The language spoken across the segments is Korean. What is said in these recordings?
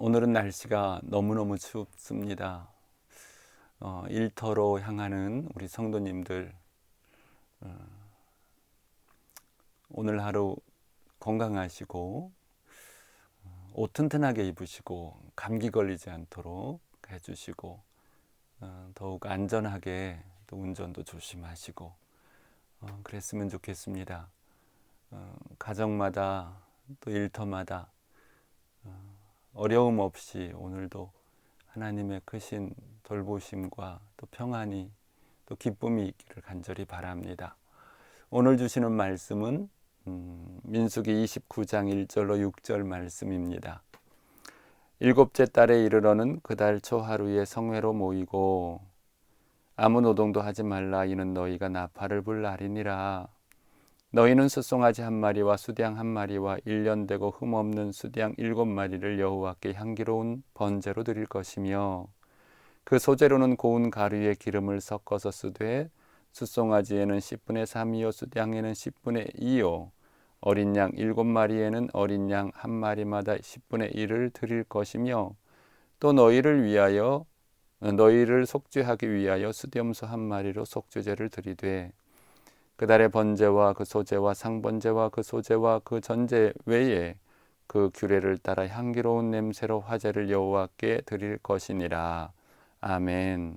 오늘은 날씨가 너무너무 춥습니다. 어, 일터로 향하는 우리 성도님들, 어, 오늘 하루 건강하시고, 어, 옷 튼튼하게 입으시고, 감기 걸리지 않도록 해주시고, 어, 더욱 안전하게 또 운전도 조심하시고, 어, 그랬으면 좋겠습니다. 어, 가정마다 또 일터마다 어 려움 없이 오늘도 하나님의 크신 돌보심과 또 평안이 또 기쁨이 있기를 간절히 바랍니다. 오늘 주시는 말씀은 음, 민수기 29장 1절로 6절 말씀입니다. 일곱째 달에 이르러는 그 달 초 하루에 성회로 모이고 아무 노동도 하지 말라 이는 너희가 나팔을 불 날이니라 너희는 숫송아지 한 마리와 수양 한 마리와 일년되고 흠없는 수양 일곱 마리를 여호와께 향기로운 번제로 드릴 것이며 그 소재로는 고운 가루에 기름을 섞어서 쓰되 숫송아지에는 10분의 3이요 수양에는 10분의 2요 어린 양 일곱 마리에는 어린 양 한 마리마다 10분의 1을 드릴 것이며 또 너희를 위하여 너희를 속죄하기 위하여 수염소 한 마리로 속죄제를 드리되 그달의 번제와 그 소제와 상번제와 그 소제와 그 전제 외에 그 규례를 따라 향기로운 냄새로 화제를 여호와께 드릴 것이니라. 아멘.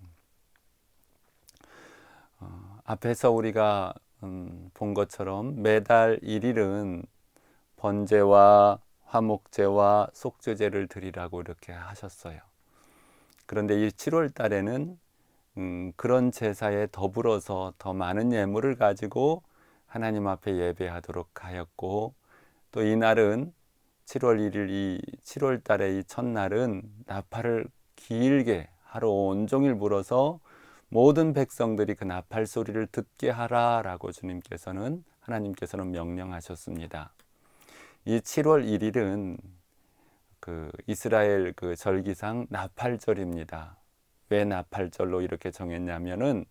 어, 앞에서 우리가 음, 본 것처럼 매달 1일은 번제와 화목제와 속죄제를 드리라고 이렇게 하셨어요. 그런데 이 7월 달에는 음, 그런 제사에 더불어서 더 많은 예물을 가지고 하나님 앞에 예배하도록 하였고 또 이날은 7월 1일 이 7월 달의 이 첫날은 나팔을 길게 하루 온종일 불어서 모든 백성들이 그 나팔 소리를 듣게 하라라고 주님께서는 하나님께서는 명령하셨습니다. 이 7월 1일은 그 이스라엘 그 절기상 나팔절입니다. 왜 나팔절로 이렇게 정했냐면은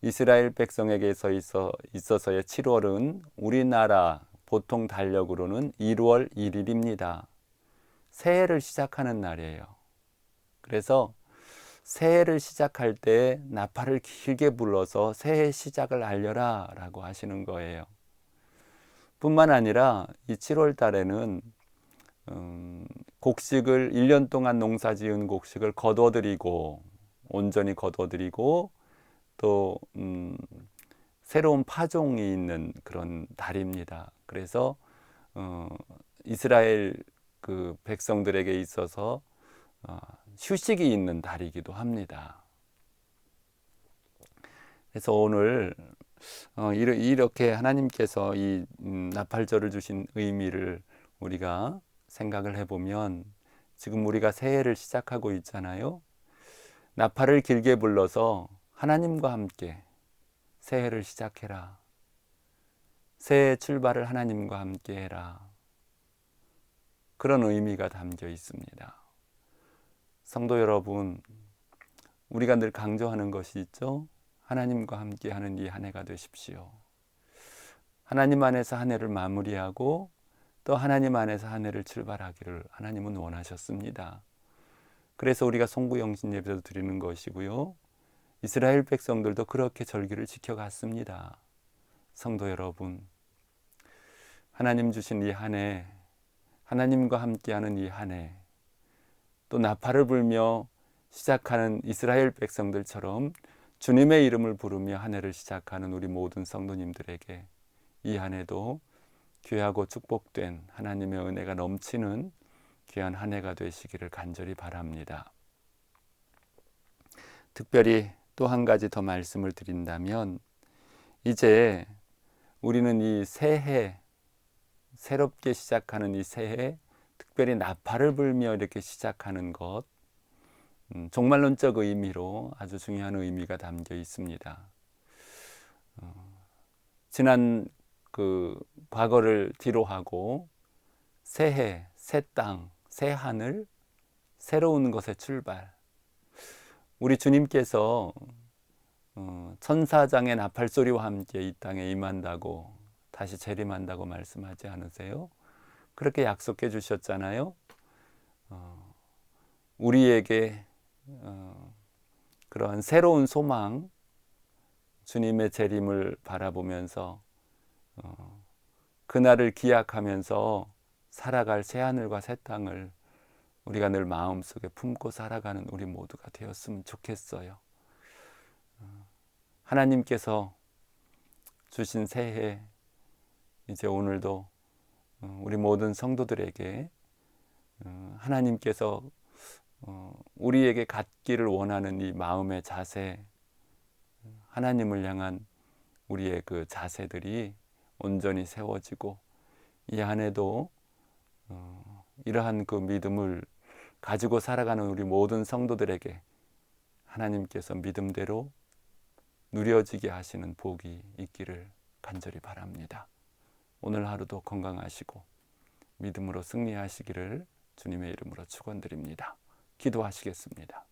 이스라엘 백성에게서 있어, 있어서의 7월은 우리나라 보통 달력으로는 1월 1일입니다. 새해를 시작하는 날이에요. 그래서 새해를 시작할 때 나팔을 길게 불러서 새해 시작을 알려라 라고 하시는 거예요. 뿐만 아니라 이 7월 달에는 음, 곡식을 1년 동안 농사 지은 곡식을 거둬들이고 온전히 거둬들이고 또 음, 새로운 파종이 있는 그런 달입니다. 그래서 어, 이스라엘 그 백성들에게 있어서 어, 휴식이 있는 달이기도 합니다. 그래서 오늘 어, 이렇게 하나님께서 이 음, 나팔절을 주신 의미를 우리가 생각을 해보면 지금 우리가 새해를 시작하고 있잖아요. 나팔을 길게 불러서 하나님과 함께 새해를 시작해라. 새해 출발을 하나님과 함께 해라. 그런 의미가 담겨 있습니다. 성도 여러분, 우리가 늘 강조하는 것이 있죠. 하나님과 함께 하는 이 한 해가 되십시오. 하나님 안에서 한 해를 마무리하고 또 하나님 안에서 한 해를 출발하기를 하나님은 원하셨습니다. 그래서 우리가 송구영신 예배도 드리는 것이고요. 이스라엘 백성들도 그렇게 절기를 지켜갔습니다. 성도 여러분, 하나님 주신 이 한 해, 하나님과 함께하는 이 한 해, 또 나팔을 불며 시작하는 이스라엘 백성들처럼 주님의 이름을 부르며 한 해를 시작하는 우리 모든 성도님들에게 이 한 해도 귀하고 축복된 하나님의 은혜가 넘치는 귀한 한 해가 되시기를 간절히 바랍니다. 특별히 또 한 가지 더 말씀을 드린다면 이제 우리는 이 새해 새롭게 시작하는 이 새해 특별히 나팔을 불며 이렇게 시작하는 것 음, 종말론적 의미로 아주 중요한 의미가 담겨 있습니다. 어, 지난 그 과거를 뒤로 하고 새해, 새 땅, 새 하늘, 새로운 것의 출발. 우리 주님께서 어, 천사장의 나팔 소리와 함께 이 땅에 임한다고 다시 재림한다고 말씀하지 않으세요? 그렇게 약속해 주셨잖아요. 어, 우리에게 어, 그러한 새로운 소망, 주님의 재림을 바라보면서 어, 그날을 기약하면서 살아갈 새 하늘과 새 땅을 우리가 늘 마음속에 품고 살아가는 우리 모두가 되었으면 좋겠어요. 어, 하나님께서 주신 새해 이제 오늘도 어, 우리 모든 성도들에게 어, 하나님께서 우리에게 갖기를 원하는 이 마음의 자세, 하나님을 향한 우리의 그 자세들이 온전히 세워지고 이 안에도 이러한 그 믿음을 가지고 살아가는 우리 모든 성도들에게 하나님께서 믿음대로 누려지게 하시는 복이 있기를 간절히 바랍니다. 오늘 하루도 건강하시고 믿음으로 승리하시기를 주님의 이름으로 축원드립니다. 기도하시겠습니다.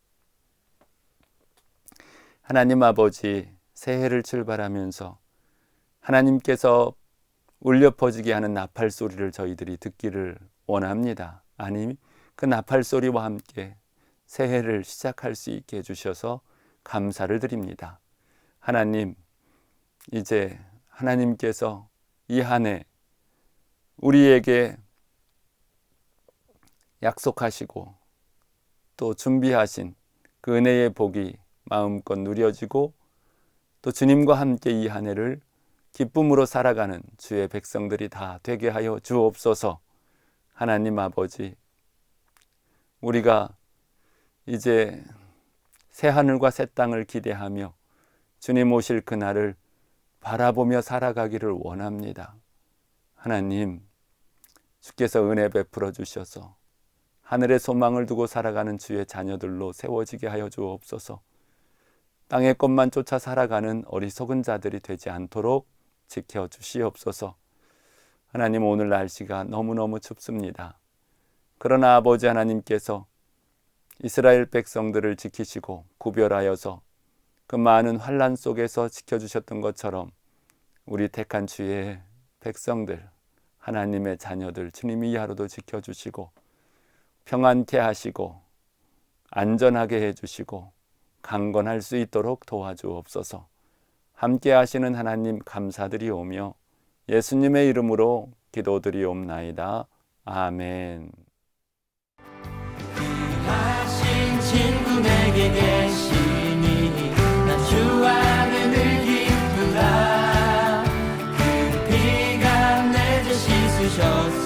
하나님 아버지 새해를 출발하면서 하나님께서 울려 퍼지게 하는 나팔 소리를 저희들이 듣기를 원합니다. 아니 그 나팔 소리와 함께 새해를 시작할 수 있게 해주셔서 감사를 드립니다. 하나님, 이제 하나님께서 이 한 해 우리에게 약속하시고 또 준비하신 그 은혜의 복이 마음껏 누려지고 또 주님과 함께 이 한 해를 기쁨으로 살아가는 주의 백성들이 다 되게 하여 주옵소서. 하나님 아버지, 우리가 이제 새 하늘과 새 땅을 기대하며 주님 오실 그날을 바라보며 살아가기를 원합니다. 하나님, 주께서 은혜 베풀어 주셔서 하늘의 소망을 두고 살아가는 주의 자녀들로 세워지게 하여 주옵소서. 땅의 것만 쫓아 살아가는 어리석은 자들이 되지 않도록 지켜 주시옵소서. 하나님 오늘 날씨가 너무너무 춥습니다. 그러나 아버지 하나님께서 이스라엘 백성들을 지키시고 구별하여서 그 많은 환란 속에서 지켜 주셨던 것처럼 우리 택한 주의 백성들 하나님의 자녀들 주님이 이 하루도 지켜 주시고 평안케 하시고 안전하게 해 주시고 강건할 수 있도록 도와주옵소서 함께 하시는 하나님 감사드리오며 예수님의 이름으로 기도드리옵나이다. 아멘. 그